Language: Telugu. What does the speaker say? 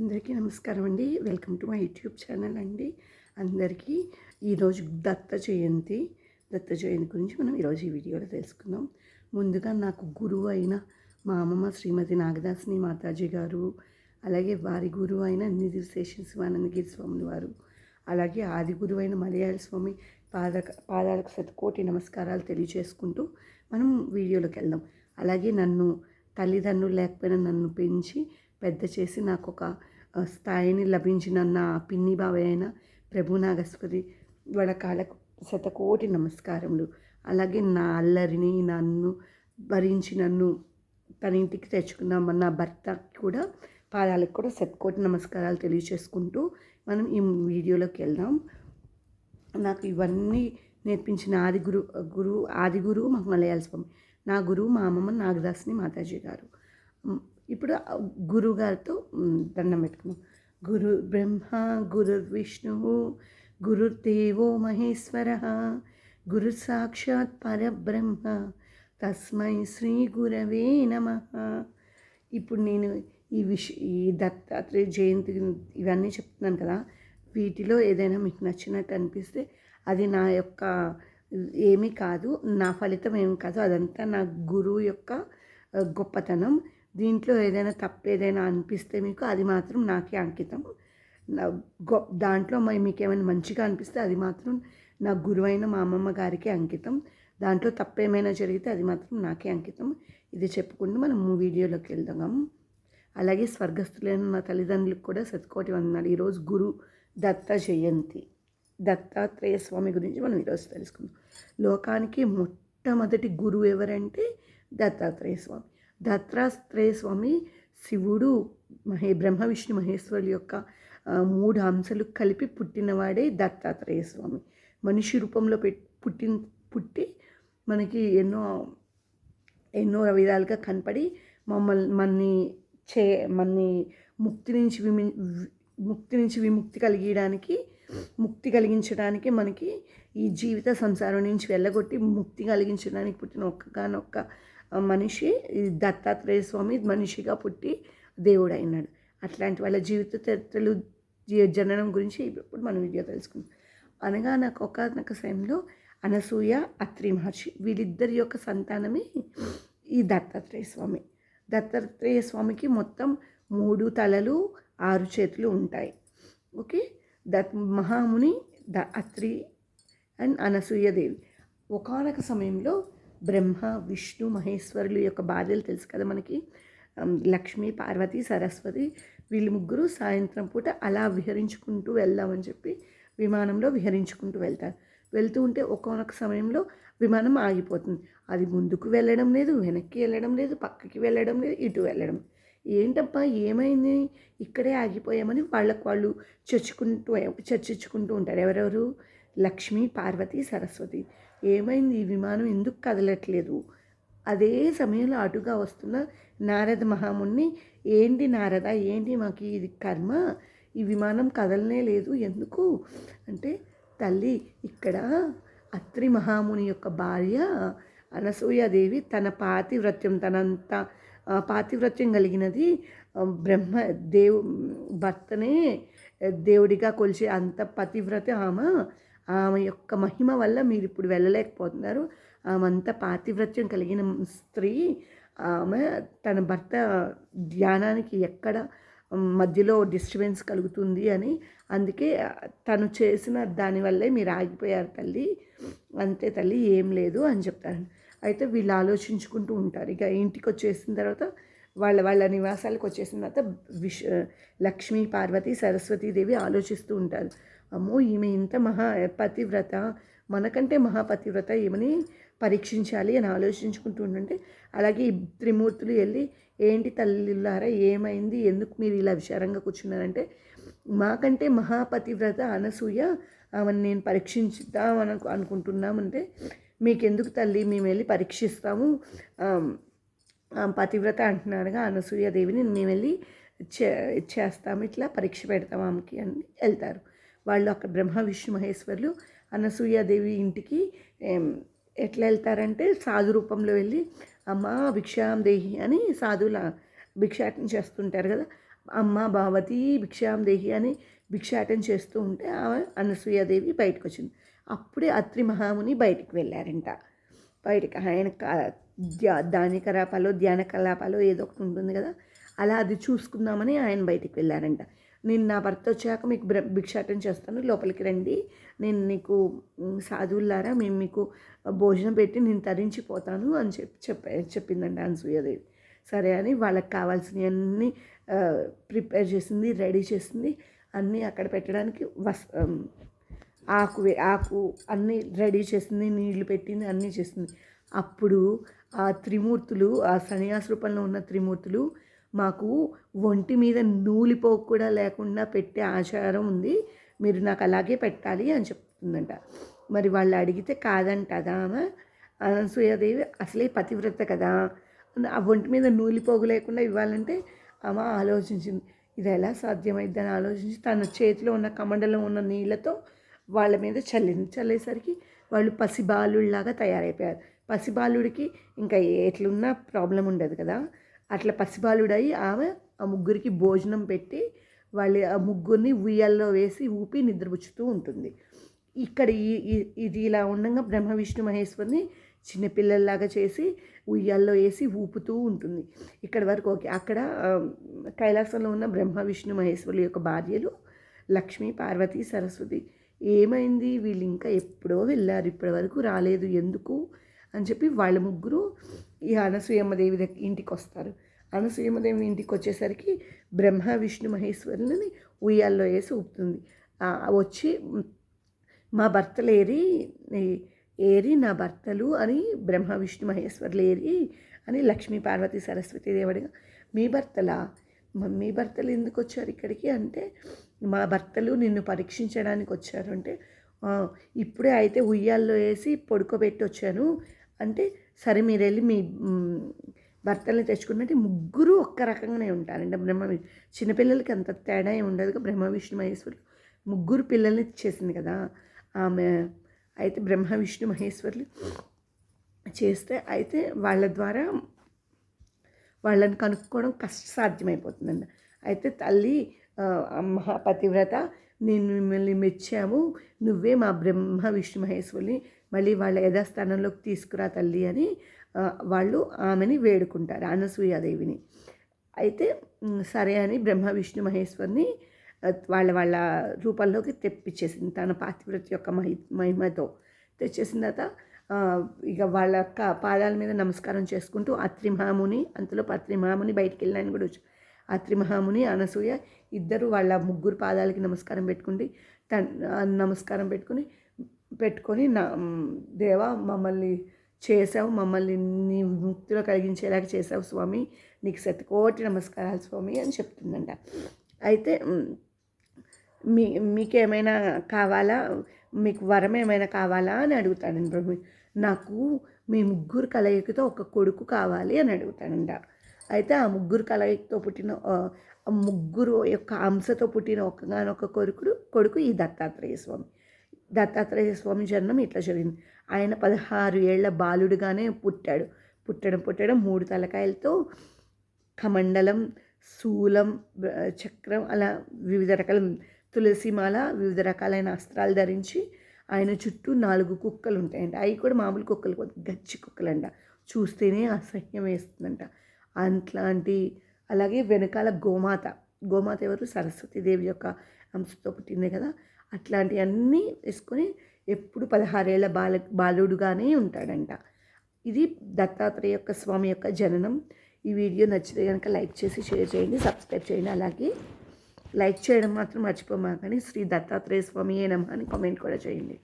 అందరికీ నమస్కారం అండి. Welcome to my YouTube channel అండి. అందరికీ ఈరోజు దత్త జయంతి. దత్త జయంతి గురించి మనం ఈరోజు ఈ వీడియోలో తెలుసుకుందాం. ముందుగా నాకు గురువు అయిన మా అమ్మమ్మ శ్రీమతి నాగదాసిని మాతాజీ గారు అలాగే వారి గురువు అయిన నిధి శేషన్ శివానందగిరి స్వాములు వారు అలాగే ఆది గురువు అయిన మలయాళ స్వామి పాద పాదాలకు శతకోటి నమస్కారాలు తెలియజేసుకుంటూ మనం వీడియోలోకి వెళ్దాం. అలాగే నన్ను తల్లిదండ్రులు లేకపోయినా నన్ను పెంచి పెద్ద చేసి నాకు ఒక స్థాయిని లభించిన నా పిన్ని బాబాయ్ అయిన ప్రభు నాగేశ్వరి వాళ్ళ కాళ్ళకు శతకోటి నమస్కారములు. అలాగే నా అల్లరిని నన్ను భరించి నన్ను తన ఇంటికి తెచ్చుకున్న మన నా భర్తకి కూడా పాదాలకు కూడా శతకోటి నమస్కారాలు తెలియచేసుకుంటూ మనం ఈ వీడియోలోకి వెళ్దాం. నాకు ఇవన్నీ నేర్పించిన ఆది గురు గురువు ఆది గురువు మహమలయాల మలయాళ స్వామి. నా గురువు మా అమ్మమ్మ నాగదాసిని మాతాజీ గారు. ఇప్పుడు గురువుగారితో దండం పెట్టుకున్నాం. గురు బ్రహ్మ గురు విష్ణువు గురుదేవో మహేశ్వర గురు సాక్షాత్ పరబ్రహ్మ తస్మై శ్రీ గురవే నమ. ఇప్పుడు నేను ఈ విష ఈ దత్తాత్రేయ జయంతి ఇవన్నీ చెప్తున్నాను కదా వీటిలో ఏదైనా మీకు నచ్చినట్టు అనిపిస్తే అది నా యొక్క ఏమీ కాదు నా ఫలితం ఏమి కాదు అదంతా నా గురువు యొక్క గొప్పతనం. దీంట్లో ఏదైనా తప్పు ఏదైనా అనిపిస్తే మీకు అది మాత్రం నాకే అంకితం. నా గొ దాంట్లో మరి మీకు ఏమైనా మంచిగా అనిపిస్తే అది మాత్రం నా గురువైన మా అమ్మమ్మ గారికి అంకితం. దాంట్లో తప్పేమైనా జరిగితే అది మాత్రం నాకే అంకితం. ఇది చెప్పుకుంటూ మనం వీడియోలోకి వెళ్దాం. అలాగే స్వర్గస్థులైన నా తల్లిదండ్రులకు కూడా శతకోటి వందనాలు. ఈరోజు గురు దత్త జయంతి. దత్తాత్రేయ స్వామి గురించి మనం ఈరోజు తెలుసుకుందాం. లోకానికి మొట్టమొదటి గురువు ఎవరంటే దత్తాత్రేయ స్వామి. దత్తాత్రేయ స్వామి శివుడు మహే బ్రహ్మ విష్ణు మహేశ్వరుల యొక్క మూడు అంశాలు కలిపి పుట్టినవాడే దత్తాత్రేయ స్వామి. మనిషి రూపంలో పెట్ పుట్టిన పుట్టి మనకి ఎన్నో ఎన్నో విధాలుగా కనపడి మమ్మల్ని మన్ని చే మన్ని ముక్తి నుంచి విమి ముక్తి నుంచి విముక్తి కలిగించడానికి ముక్తి కలిగించడానికి మనకి ఈ జీవిత సంసారం నుంచి వెళ్ళగొట్టి ముక్తి కలిగించడానికి పుట్టిన ఒక్కగానొక్క మనిషి ఈ దత్తాత్రేయ స్వామి మనిషిగా పుట్టి దేవుడు అయినాడు అట్లాంటి వాళ్ళ జీవిత చరిత్రలు జననం గురించి ఇప్పుడు మనం వీడియో తెలుసుకుందాం. అనగా నాకు ఒకనొక సమయంలో అనసూయ అత్రి మహర్షి వీళ్ళిద్దరి యొక్క సంతానమే ఈ దత్తాత్రేయ స్వామి. దత్తాత్రేయ స్వామికి మొత్తం మూడు తలలు ఆరు చేతులు ఉంటాయి. Okay? Dutt Mahamuni the Atri and Anasuya Devi ఒకనొక సమయంలో బ్రహ్మ విష్ణు మహేశ్వరులు యొక్క భార్యలు తెలుసు కదా మనకి. లక్ష్మి పార్వతి సరస్వతి వీళ్ళు ముగ్గురు సాయంత్రం పూట అలా విహరించుకుంటూ వెళ్దామని చెప్పి విమానంలో విహరించుకుంటూ వెళ్తారు. వెళ్తూ ఉంటే ఒకనొక సమయంలో విమానం ఆగిపోతుంది. అది ముందుకు వెళ్ళడం లేదు వెనక్కి వెళ్ళడం లేదు పక్కకి వెళ్ళడం లేదు ఇటు వెళ్ళడం. ఏంటప్పా ఏమైంది? ఇక్కడే ఆగిపోయామని వాళ్ళకు వాళ్ళు చర్చుకుంటూ చర్చించుకుంటూ ఉంటారు. ఎవరెవరు? లక్ష్మి పార్వతి సరస్వతి. ఏమైంది? ఈ విమానం ఎందుకు కదలట్లేదు? అదే సమయంలో అటుగా వస్తున్న నారద మహాముని ఏంటి నారద? ఏంటి మాకు ఇది కర్మ? ఈ విమానం కదలనే లేదు ఎందుకు? అంటే తల్లి ఇక్కడ అత్రి మహాముని యొక్క భార్య అనసూయాదేవి తన పాతివ్రత్యం తనంత పాతివ్రత్యం కలిగినది బ్రహ్మ దేవు భర్తనే దేవుడిగా కొలిచే అంత పతివ్రత ఆమె ఆమె యొక్క మహిమ వల్ల మీరు ఇప్పుడు వెళ్ళలేకపోతున్నారు. ఆమె అంత పాతివ్రత్యం కలిగిన స్త్రీ ఆమె తన భర్త ధ్యానానికి ఎక్కడ మధ్యలో డిస్టర్బెన్స్ కలుగుతుంది అని అందుకే తను చేసిన దానివల్లే మీరు ఆగిపోయారు తల్లి. అంతే తల్లి ఏం లేదు అని చెప్తారు. అయితే వీళ్ళు ఆలోచించుకుంటూ ఉంటారు. ఇక ఇంటికి వచ్చేసిన తర్వాత వాళ్ళ వాళ్ళ నివాసాలకు వచ్చేసిన తర్వాత విష్ లక్ష్మీ పార్వతి సరస్వతీదేవి ఆలోచిస్తూ ఉంటారు. అమ్మో ఈమె ఇంత మహా పతివ్రత మనకంటే మహాపతివ్రత ఏమని పరీక్షించాలి అని ఆలోచించుకుంటూ ఉంటుంటే అలాగే ఈ త్రిమూర్తులు వెళ్ళి ఏంటి తల్లిలారా ఏమైంది? ఎందుకు మీరు ఇలా విచారంగా కూర్చున్నారంటే మాకంటే మహాపతివ్రత అనసూయ ఆమెను నేను పరీక్షించుదాం అని అనుకుంటున్నామంటే మీకెందుకు తల్లి మేము వెళ్ళి పరీక్షిస్తాము ఆ పతివ్రత అంటున్నారుగా అనసూయదేవిని మేము వెళ్ళి చే చేస్తాము ఇట్లా పరీక్ష పెడతాం ఆమెకి అని వెళ్తారు. వాళ్ళు అక్కడ బ్రహ్మ విష్ణు మహేశ్వరులు అనసూయాదేవి ఇంటికి ఎట్లా వెళ్తారంటే సాధు రూపంలో వెళ్ళి అమ్మ భిక్షాం దేహి అని సాధువుల భిక్షాటన చేస్తుంటారు కదా. అమ్మ భావతి భిక్షాం దేహి అని భిక్షాటం చేస్తూ ఉంటే ఆమె అనసూయాదేవి బయటకు వచ్చింది. అప్పుడే అత్రి మహాముని బయటికి వెళ్ళారంట. బయటికి ఆయన కా- ధ్యా దాని ధ్యాన కలాపాలు ఏదో ఒకటి ఉంటుంది కదా. అలా అది చూసుకుందామని ఆయన బయటికి వెళ్ళారంట. నేను నా భర్త వచ్చాక మీకు భిక్షాటం చేస్తాను లోపలికి రండి. నేను నీకు సాధువులారా మేము మీకు భోజనం పెట్టి నేను తరించిపోతాను అని చెప్పి చెప్ప చెప్పిందంట అనసూయదేవి సరే అని వాళ్ళకి కావాల్సినవన్నీ ప్రిపేర్ చేసింది రెడీ చేసింది. అన్నీ అక్కడ పెట్టడానికి వస్ ఆకు ఆకు అన్నీ రెడీ చేసింది నీళ్ళు పెట్టింది అన్నీ చేసింది. అప్పుడు ఆ త్రిమూర్తులు ఆ సన్యాస రూపంలో ఉన్న త్రిమూర్తులు మాకు ఒంటి మీద నూలిపోకు కూడా లేకుండా పెట్టే ఆచారం ఉంది. మీరు నాకు అలాగే పెట్టాలి అని చెప్తుందంట. మరి వాళ్ళు అడిగితే కాదంటదా ఆమె అనసూయాదేవి అసలే పతివ్రత కదా. ఆ ఒంటి మీద నూలిపోగు లేకుండా ఇవ్వాలంటే ఆమె ఆలోచించింది. ఇది ఎలా సాధ్యమైద్దని ఆలోచించి తన చేతిలో ఉన్న కమండలో ఉన్న నీళ్ళతో వాళ్ళ మీద చల్లింది. చల్లేసరికి వాళ్ళు పసిబాలుడిలాగా తయారైపోయారు. పసిబాలుడికి ఇంకా ఎట్లున్నా ప్రాబ్లం ఉండదు కదా. అట్లా పసిబాలుడై ఆమె ఆ ముగ్గురికి భోజనం పెట్టి వాళ్ళ ఆ ముగ్గురిని ఉయ్యాల్లో వేసి ఊపి నిద్రపుచ్చుతూ ఉంటుంది. ఇక్కడ ఈ ఇది ఇలా ఉండగా బ్రహ్మ విష్ణు మహేశ్వరిని చిన్నపిల్లల్లాగా చేసి ఉయ్యాల్లో వేసి ఊపుతూ ఉంటుంది. ఇక్కడ వరకు ఓకే అక్కడ కైలాసంలో ఉన్న బ్రహ్మ విష్ణు మహేశ్వరుల యొక్క భార్యలు లక్ష్మి పార్వతి సరస్వతి ఏమైంది? వీళ్ళు ఇంకా ఎప్పుడో వెళ్ళారు ఇప్పటి వరకు రాలేదు ఎందుకు? అని చెప్పి వాళ్ళ ముగ్గురు ఈ అనసూయమ్మదేవి దగ్గర ఇంటికి వస్తారు అనసూయమ్మదేవి ఇంటికి వచ్చేసరికి బ్రహ్మ విష్ణు మహేశ్వరుని ఉయ్యాల్లో వేసి ఊపుతుంది. వచ్చి మా భర్తలు ఏరి ఏరి నా భర్తలు అని బ్రహ్మ విష్ణు మహేశ్వరులు ఏరి అని లక్ష్మీ పార్వతి సరస్వతి దేవుడిగా మీ భర్తలా? మీ భర్తలు ఎందుకు వచ్చారు ఇక్కడికి? అంటే మా భర్తలు నిన్ను పరీక్షించడానికి వచ్చారు అంటే ఇప్పుడే అయితే ఉయ్యాల్లో వేసి పడుకోబెట్టి వచ్చాను అంటే సరే మీరు వెళ్ళి మీ భర్తల్ని తెచ్చుకున్నట్టు ముగ్గురు ఒక్క రకంగానే ఉంటారంటే బ్రహ్మ చిన్నపిల్లలకి అంత తేడా ఏమి ఉండదు బ్రహ్మ విష్ణు మహేశ్వరులు. ముగ్గురు పిల్లల్ని చేసింది కదా ఆమె అయితే బ్రహ్మ విష్ణు మహేశ్వరులు చేస్తే అయితే వాళ్ళ ద్వారా వాళ్ళని కనుక్కోవడం కష్ట సాధ్యమైపోతుందండి అయితే తల్లి మహాపతివ్రత నేను మిమ్మల్ని మెచ్చాము నువ్వే మా బ్రహ్మ విష్ణు మహేశ్వరుని మళ్ళీ వాళ్ళ యథాస్థానంలోకి తీసుకురా తల్లి అని వాళ్ళు ఆమెని వేడుకుంటారు అనసూయాదేవిని. అయితే సరే అని బ్రహ్మ విష్ణు మహేశ్వరిని వాళ్ళ వాళ్ళ రూపంలోకి తెప్పించేసింది. తన పాతివ్రత యొక్క మహి మహిమతో తెచ్చేసిన తర్వాత ఇక వాళ్ళ పాదాల మీద నమస్కారం చేసుకుంటూ అత్రిమాముని అంతలో అత్రిమహాముని బయటికి వెళ్ళాను కూడా అత్రిమహాముని అనసూయ ఇద్దరు వాళ్ళ ముగ్గురు పాదాలకి నమస్కారం పెట్టుకుంటే త నమస్కారం పెట్టుకుని పెట్టుకొని నా దేవ దేవా మమ్మల్ని చేసావు మమ్మల్ని నీ ముక్తిలో కలిగించేలాగా చేసావు స్వామి నీకు శతకోటి నమస్కారాలు స్వామి అని చెప్తుందంట. అయితే మీ మీకేమైనా కావాలా? మీకు వరం ఏమైనా కావాలా అని అడుగుతాడండి బ్రహ్మ నాకు మీ ముగ్గురు కలయికతో ఒక కొడుకు కావాలి అని అడుగుతాడంట. అయితే ఆ ముగ్గురు కలయికతో పుట్టిన ముగ్గురు యొక్క అంశతో పుట్టిన ఒకగానొక కొడుకుడు కొడుకు ఈ దత్తాత్రేయ స్వామి. దత్తాత్రేయ స్వామి జన్మం ఇట్లా జరిగింది. ఆయన పదహారు ఏళ్ళ బాలుడుగానే పుట్టాడు. పుట్టడం పుట్టడం మూడు తలకాయలతో కమండలం శూలం చక్రం అలా వివిధ రకాల తులసిమాల వివిధ రకాలైన అస్త్రాలు ధరించి ఆయన చుట్టూ నాలుగు కుక్కలు ఉంటాయంట అవి కూడా మామూలు కుక్కలు గచ్చి కుక్కలంట. చూస్తేనే అసహ్యం వేస్తుందంట. అట్లాంటి అలాగే వెనకాల గోమాత. గోమాత ఎవరు? సరస్వతీదేవి యొక్క అంశతో పుట్టిందే కదా. అట్లాంటివన్నీ వేసుకొని ఎప్పుడు పదహారేళ్ళ బాల బాలుడుగానే ఉంటాడంట. ఇది దత్తాత్రేయ యొక్క స్వామి యొక్క జననం. ఈ వీడియో నచ్చితే కనుక లైక్ చేసి షేర్ చేయండి సబ్స్క్రైబ్ చేయండి. అలాగే లైక్ చేయడం మాత్రం మర్చిపోమాకని శ్రీ దత్తాత్రేయ స్వామి ఏ నమ్మ అని కామెంట్ కూడా చేయండి.